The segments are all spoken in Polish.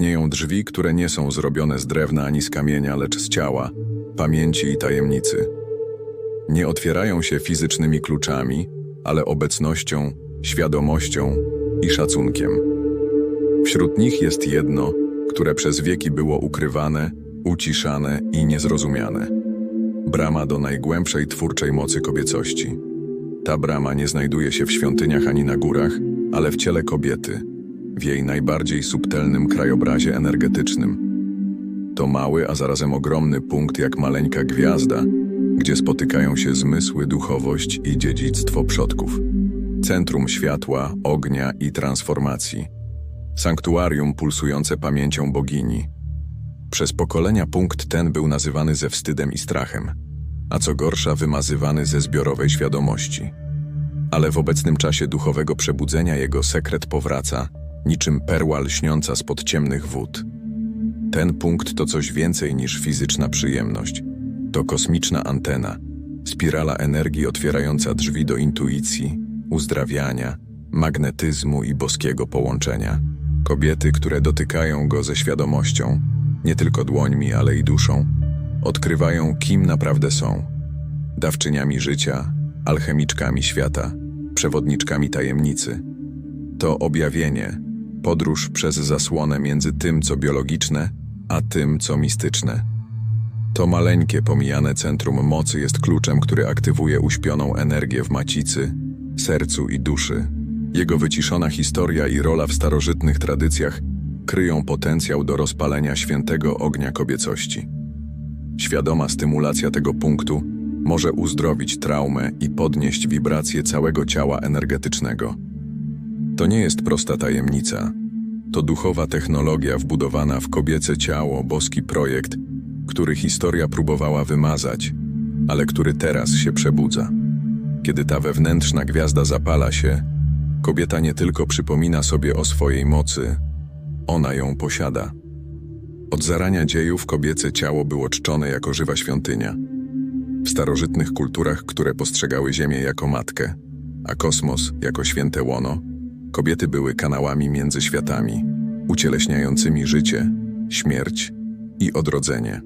Istnieją drzwi, które nie są zrobione z drewna ani z kamienia, lecz z ciała, pamięci i tajemnicy. Nie otwierają się fizycznymi kluczami, ale obecnością, świadomością i szacunkiem. Wśród nich jest jedno, które przez wieki było ukrywane, uciszane i niezrozumiane. Brama do najgłębszej twórczej mocy kobiecości. Ta brama nie znajduje się w świątyniach ani na górach, ale w ciele kobiety, w jej najbardziej subtelnym krajobrazie energetycznym. To mały, a zarazem ogromny punkt jak maleńka gwiazda, gdzie spotykają się zmysły, duchowość i dziedzictwo przodków. Centrum światła, ognia i transformacji. Sanktuarium pulsujące pamięcią bogini. Przez pokolenia punkt ten był nazywany ze wstydem i strachem, a co gorsza wymazywany ze zbiorowej świadomości. Ale w obecnym czasie duchowego przebudzenia jego sekret powraca, niczym perła lśniąca spod ciemnych wód. Ten punkt to coś więcej niż fizyczna przyjemność. To kosmiczna antena, spirala energii otwierająca drzwi do intuicji, uzdrawiania, magnetyzmu i boskiego połączenia. Kobiety, które dotykają go ze świadomością, nie tylko dłońmi, ale i duszą, odkrywają, kim naprawdę są. Dawczyniami życia, alchemiczkami świata, przewodniczkami tajemnicy. To objawienie, podróż przez zasłonę między tym, co biologiczne, a tym, co mistyczne. To maleńkie, pomijane centrum mocy jest kluczem, który aktywuje uśpioną energię w macicy, sercu i duszy. Jego wyciszona historia i rola w starożytnych tradycjach kryją potencjał do rozpalenia świętego ognia kobiecości. Świadoma stymulacja tego punktu może uzdrowić traumę i podnieść wibracje całego ciała energetycznego. To nie jest prosta tajemnica. To duchowa technologia wbudowana w kobiece ciało, boski projekt, który historia próbowała wymazać, ale który teraz się przebudza. Kiedy ta wewnętrzna gwiazda zapala się, kobieta nie tylko przypomina sobie o swojej mocy, ona ją posiada. Od zarania dziejów kobiece ciało było czczone jako żywa świątynia. W starożytnych kulturach, które postrzegały Ziemię jako matkę, a kosmos jako święte łono, kobiety były kanałami między światami, ucieleśniającymi życie, śmierć i odrodzenie.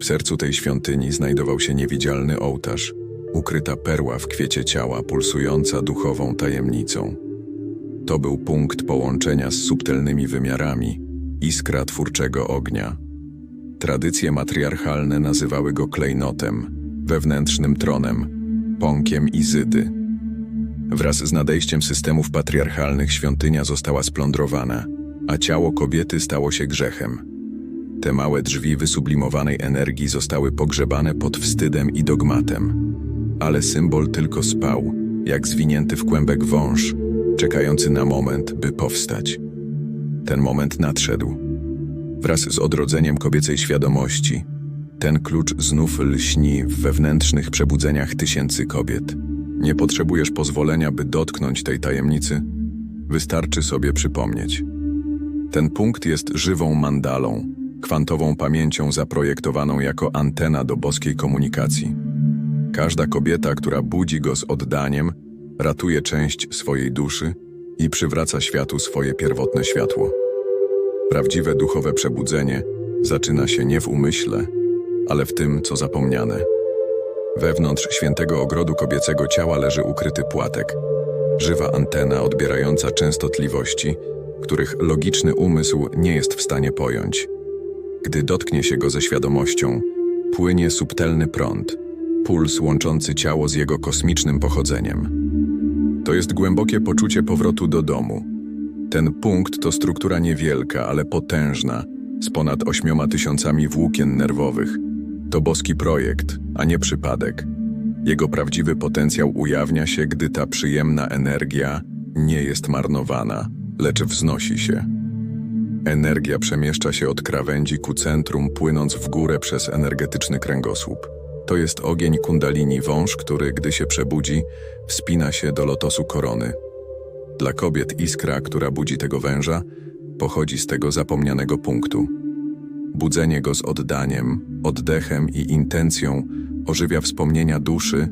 W sercu tej świątyni znajdował się niewidzialny ołtarz, ukryta perła w kwiecie ciała, pulsująca duchową tajemnicą. To był punkt połączenia z subtelnymi wymiarami, iskra twórczego ognia. Tradycje matriarchalne nazywały go klejnotem, wewnętrznym tronem, pąkiem Izydy. Wraz z nadejściem systemów patriarchalnych świątynia została splądrowana, a ciało kobiety stało się grzechem. Te małe drzwi wysublimowanej energii zostały pogrzebane pod wstydem i dogmatem. Ale symbol tylko spał, jak zwinięty w kłębek wąż, czekający na moment, by powstać. Ten moment nadszedł. Wraz z odrodzeniem kobiecej świadomości, ten klucz znów lśni w wewnętrznych przebudzeniach tysięcy kobiet. Nie potrzebujesz pozwolenia, by dotknąć tej tajemnicy, wystarczy sobie przypomnieć. Ten punkt jest żywą mandalą, kwantową pamięcią zaprojektowaną jako antena do boskiej komunikacji. Każda kobieta, która budzi go z oddaniem, ratuje część swojej duszy i przywraca światu swoje pierwotne światło. Prawdziwe duchowe przebudzenie zaczyna się nie w umyśle, ale w tym, co zapomniane. Wewnątrz świętego ogrodu kobiecego ciała leży ukryty płatek, żywa antena odbierająca częstotliwości, których logiczny umysł nie jest w stanie pojąć. Gdy dotknie się go ze świadomością, płynie subtelny prąd, puls łączący ciało z jego kosmicznym pochodzeniem. To jest głębokie poczucie powrotu do domu. Ten punkt to struktura niewielka, ale potężna, z ponad ośmioma tysiącami włókien nerwowych. To boski projekt, a nie przypadek. Jego prawdziwy potencjał ujawnia się, gdy ta przyjemna energia nie jest marnowana, lecz wznosi się. Energia przemieszcza się od krawędzi ku centrum, płynąc w górę przez energetyczny kręgosłup. To jest ogień kundalini wąż, który, gdy się przebudzi, wspina się do lotosu korony. Dla kobiet iskra, która budzi tego węża, pochodzi z tego zapomnianego punktu. Budzenie go z oddaniem, oddechem i intencją ożywia wspomnienia duszy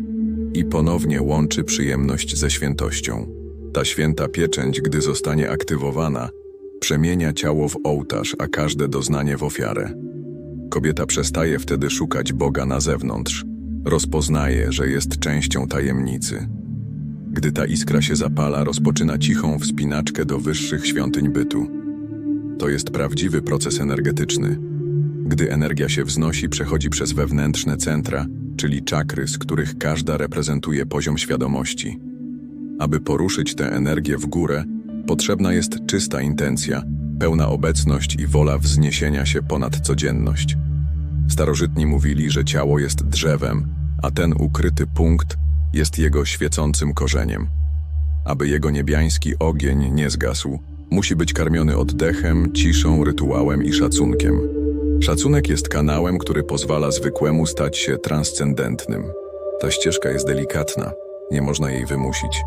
i ponownie łączy przyjemność ze świętością. Ta święta pieczęć, gdy zostanie aktywowana, przemienia ciało w ołtarz, a każde doznanie w ofiarę. Kobieta przestaje wtedy szukać Boga na zewnątrz. Rozpoznaje, że jest częścią tajemnicy. Gdy ta iskra się zapala, rozpoczyna cichą wspinaczkę do wyższych świątyń bytu. To jest prawdziwy proces energetyczny. Gdy energia się wznosi, przechodzi przez wewnętrzne centra, czyli czakry, z których każda reprezentuje poziom świadomości. Aby poruszyć tę energię w górę, potrzebna jest czysta intencja, pełna obecność i wola wzniesienia się ponad codzienność. Starożytni mówili, że ciało jest drzewem, a ten ukryty punkt jest jego świecącym korzeniem. Aby jego niebiański ogień nie zgasł, musi być karmiony oddechem, ciszą, rytuałem i szacunkiem. Szacunek jest kanałem, który pozwala zwykłemu stać się transcendentnym. Ta ścieżka jest delikatna, nie można jej wymusić.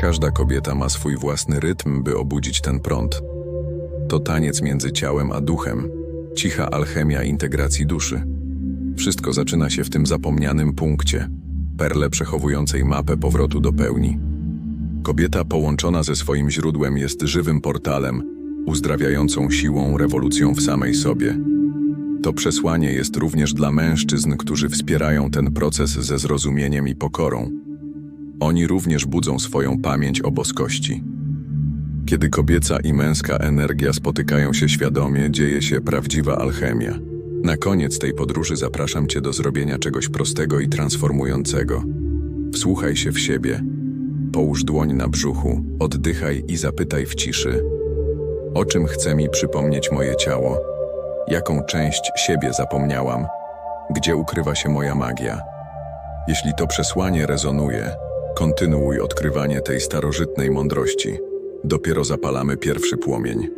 Każda kobieta ma swój własny rytm, by obudzić ten prąd. To taniec między ciałem a duchem, cicha alchemia integracji duszy. Wszystko zaczyna się w tym zapomnianym punkcie, perle przechowującej mapę powrotu do pełni. Kobieta połączona ze swoim źródłem jest żywym portalem, uzdrawiającą siłą rewolucją w samej sobie. To przesłanie jest również dla mężczyzn, którzy wspierają ten proces ze zrozumieniem i pokorą. Oni również budzą swoją pamięć o boskości. Kiedy kobieca i męska energia spotykają się świadomie, dzieje się prawdziwa alchemia. Na koniec tej podróży zapraszam Cię do zrobienia czegoś prostego i transformującego. Wsłuchaj się w siebie, połóż dłoń na brzuchu, oddychaj i zapytaj w ciszy: O czym chce mi przypomnieć moje ciało? Jaką część siebie zapomniałam? Gdzie ukrywa się moja magia? Jeśli to przesłanie rezonuje, kontynuuj odkrywanie tej starożytnej mądrości. Dopiero zapalamy pierwszy płomień.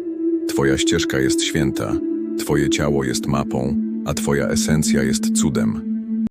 Twoja ścieżka jest święta, Twoje ciało jest mapą, a Twoja esencja jest cudem.